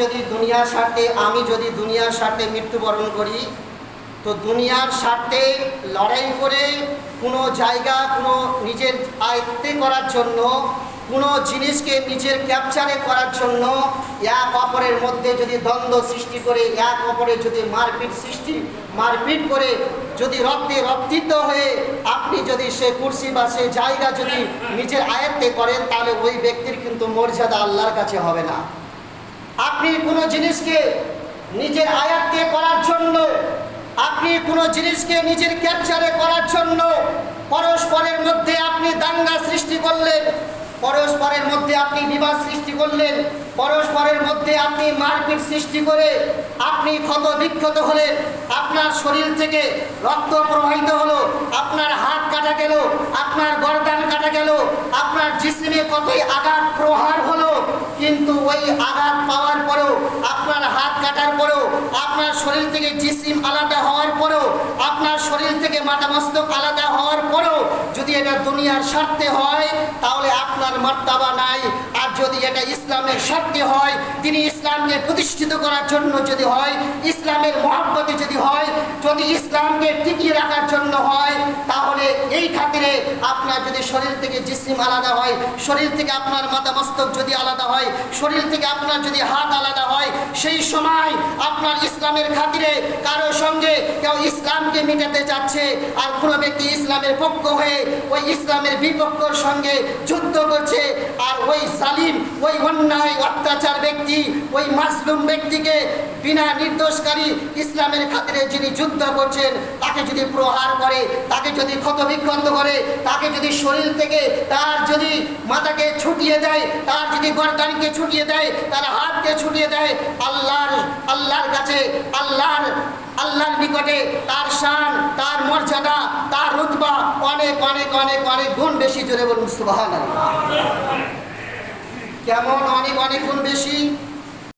যদি দুনিয়ার স্বার্থে, আমি যদি দুনিয়ার স্বার্থে মৃত্যুবরণ করি, তো দুনিয়ার স্বার্থে লড়াই করে কোনো জায়গা, কোনো নিজের আয়ত্তে করার জন্য, কোনো জিনিসকে নিজের ক্যাপচারে করার জন্য এক অপরের মধ্যে যদি দ্বন্দ্ব সৃষ্টি করে, এক অপরের যদি মারপিট সৃষ্টি, মারপিট করে, যদি রক্তে রক্তিত হয়ে আপনি যদি সে কুর্সি বা সে জায়গা যদি নিজের আয়ত্তে করেন, তাহলে ওই ব্যক্তির কিন্তু মর্যাদা আল্লাহর কাছে হবে না। আপনি কোনো জিনিসকে নিজের আয়াত্তে করার জন্য, আপনি কোনো জিনিসকে নিজের ক্যাপচারে করার জন্য পরস্পরের মধ্যে আপনি দাঙ্গা সৃষ্টি করলেন, পরস্পরের মধ্যে আপনি বিবাদ সৃষ্টি করলেন, পরস্পরের মধ্যে আপনি মারপিট সৃষ্টি করে আপনি ক্ষত বিক্ষত হলেন, আপনার শরীর থেকে রক্ত প্রবাহিত হলো, আপনার হাত কাটা গেল, আপনার গরদান কাটা গেল, আপনার জিসিমে কতই আঘাত প্রহার হলো কিন্তু ওই আঘাত পাওয়ার পরেও, আপনার হাত কাটার পরেও, আপনার শরীর থেকে জিসিম আলাদা হওয়ার পরেও, আপনার শরীর থেকে মাথা মস্তক আলাদা হওয়ার পরেও যদি এটা দুনিয়ার স্বার্থে হয়, তাহলে আপনার মর্তাবা নাই। আর যদি এটা ইসলামের স্বার্থে হয়, তিনি ইসলামকে প্রতিষ্ঠিত করার জন্য যদি হয়, ইসলামের মহাব্বতে যদি হয়, যদি ইসলামকে টিকিয়ে রাখার জন্য হয় এই খাতিরে আপনার যদি শরীর থেকে জিসিম আলাদা হয়, শরীর থেকে আপনার মাথা মস্তক যদি আলাদা হয়, শরীর থেকে আপনার যদি হাত আলাদা হয়, সেই সময় আপনার ইসলামের খাতিরে কারও সঙ্গে কেউ ইসলামকে মেটাতে চাচ্ছে আর কোনো ব্যক্তি ইসলামের পক্ষ হয়ে ওই ইসলামের বিপক্ষর সঙ্গে যুদ্ধ করছে। ওই জালিম ওই অন্যায় অত্যাচার ব্যক্তি, ওই মাসলুম ব্যক্তিকে বিনা নির্দোষকারী ইসলামের খাতিরে যিনি যুদ্ধ করছেন, তাকে যদি প্রহার করে, তাকে যদি ক্ষতবিক্ষত করে, তাকে যদি শরীর থেকে তার যদি মাথাকে ছুটিয়ে দেয়, তার যদি গরদানকে ছুটিয়ে দেয়, তার হাতকে ছুটিয়ে দেয়, আল্লাহর আল্লাহর কাছে, আল্লাহর আল্লাহর নিকটে তার শান, তার মর্যাদা, তার রুতবা অনেক অনেক অনেক অনেক গুণ বেশি জোরে বলুন, সুবহানাল্লাহ। কেমন? অনেক অনেক গুণ বেশি।